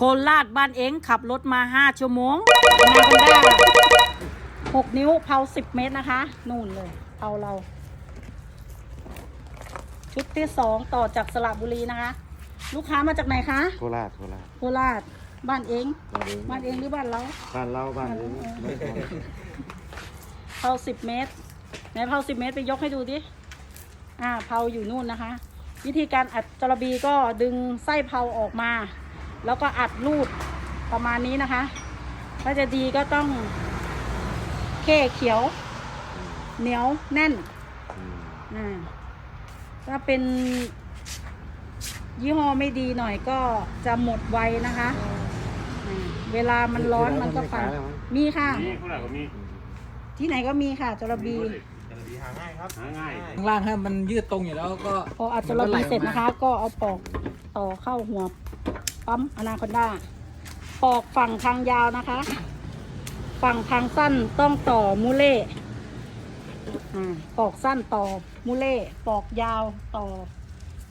โคราชบ้านเองขับรถมา 5 ชั่วโมงนาคอนด้า6 นิ้วเผา 10 เมตรนะคะ นู่นเลยเผาเรา ชุดที่สองต่อจากสระบุรีนะคะ ลูกค้ามาจากไหนคะ โคราชโคราชโคราชบ้านเอง บ้านเองบ้านเองหรือบ้านเราบ้านเราบ้านเองบ้านเราไม่พอเผาสิบเมตรไหนเผาสิบเมตรไปยกให้ดูดิอ่าเผาอยู่นู่นนะคะ วิธีการอัดจระบีก็ดึงไส้เผาออกมา แล้วก็อัดรูดประมาณนี้นะคะ ถ้าจะดีก็ต้องเข้เขียว เหนียวแน่นอืมอ่าถ้าเป็นยี่ห้อไม่ดีหน่อยก็จะหมดไวนะคะอ่าเวลามันร้อนมันก็ฟันมีค่ะ นี่คนไหนก็มีที่ไหนก็มีค่ะจระบีจระบี หาง่ายครับหาง่ายข้างล่างถ้ามันยืดตรงอยู่แล้วก็พออัดจระบีเสร็จนะคะ ก็เอาปอกต่อเข้าหัว ปั๊มอนาคอนดาปอกฝั่งทางยาวนะคะ ฝั่งทางสั้นต้องต่อมูเล่อ่าปอกสั้นต่อมูเล่ปอกยาวต่อ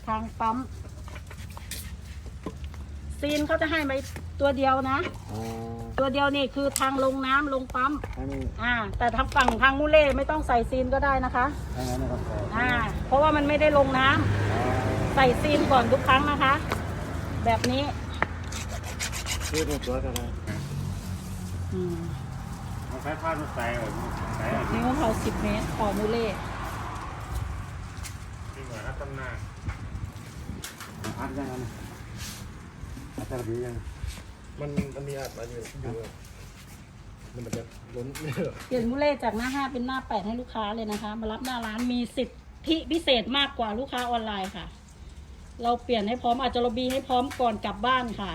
ทางปั๊ม ซีนเขาจะให้ไปตัวเดียวนะอ๋อตัวเดียวนี่คือทางลงน้ำลงปั๊มให้มันอ่า แต่ทางฝั่งทางมูเล่ไม่ต้องใส่ซีนก็ได้นะคะให้งั้นนะครับพออ่า เพราะว่ามันไม่ได้ลงน้ำใส่ซีนก่อนทุกครั้งนะคะ แบบนี้ คือเป็นตัวกันเลยอืมเอาสายพานมาใส่เอาใส่เอานิ้วเขาสิบเมตรต่อมูเล่ที่เหมือนนักตำนานอัดยังไงนะอัดจะดียังมันมันมีอัดมาอยู่อยู่อะมันมันจะล้นเปลี่ยนมูเล่จากหน้าห้าเป็นหน้าแปดให้ลูกค้าเลยนะคะ มารับหน้าร้านมีสิทธิพิเศษมากกว่าลูกค้าออนไลน์ค่ะ เราเปลี่ยนให้พร้อมอาจจะระบีให้พร้อมก่อนกลับบ้านค่ะ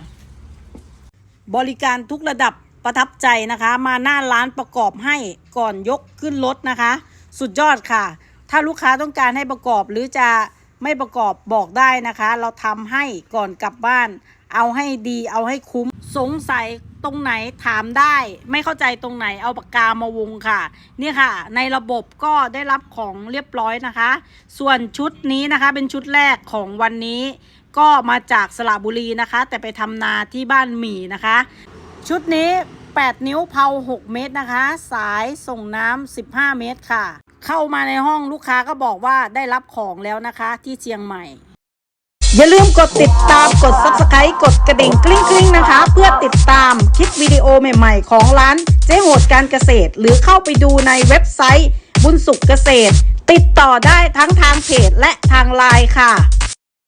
บริการทุกระดับประทับใจนะคะ มาหน้าร้านประกอบให้ก่อนยกขึ้นรถนะคะ สุดยอดค่ะ ถ้าลูกค้าต้องการให้ประกอบหรือจะไม่ประกอบบอกได้นะคะ เราทำให้ก่อนกลับบ้าน เอาให้ดีเอาให้คุ้มสงสัย ตรงไหนถามได้ ไม่เข้าใจตรงไหนเอาปากกามาวงค่ะ เนี่ยค่ะ ในระบบก็ได้รับของเรียบร้อยนะคะ ส่วนชุดนี้นะคะเป็นชุดแรกของวันนี้ ก็มาจากสระบุรีนะคะ แต่ไปทำนาที่บ้านหมี่นะคะ ชุดนี้ 8 นิ้วเผา6 เมตรนะคะ สายส่งน้ำ15 เมตรค่ะ เข้ามาในห้องลูกค้าก็บอกว่าได้รับของแล้วนะคะที่เชียงใหม่อย่าลืมกดติดตามกด subscribe กดกระดิ่งกริ๊งกริ๊งนะคะ เพื่อติด ลิปวิดีโอใหม่ๆ ของร้านเจ๊โหดการเกษตร หรือเข้าไปดูในเว็บไซต์บุญสุขเกษตร ติดต่อได้ทั้งทางเพจและทางไลน์ค่ะ